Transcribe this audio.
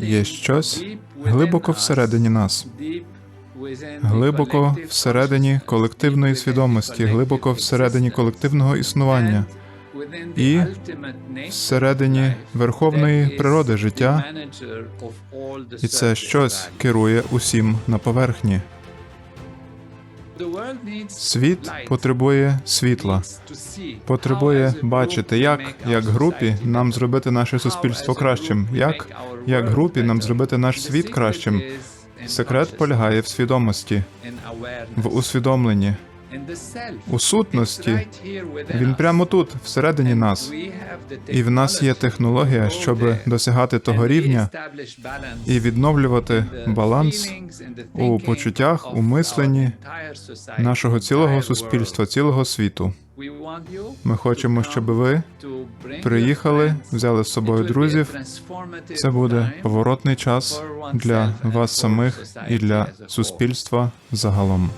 Є щось глибоко всередині нас, глибоко всередині колективної свідомості, глибоко всередині колективного існування і всередині верховної природи життя, і це щось керує усім на поверхні. Світ потребує світла, потребує бачити, як, як групі нам зробити наше суспільство кращим, як, як групі нам зробити наш світ кращим. Секрет полягає в свідомості, в усвідомленні, у сутності. Він прямо тут, всередині нас. І в нас є технологія, щоб досягати того рівня і відновлювати баланс у почуттях, у мисленні нашого цілого суспільства, цілого світу. Ми хочемо, щоб ви приїхали, взяли з собою друзів. Це буде поворотний час для вас самих і для суспільства загалом.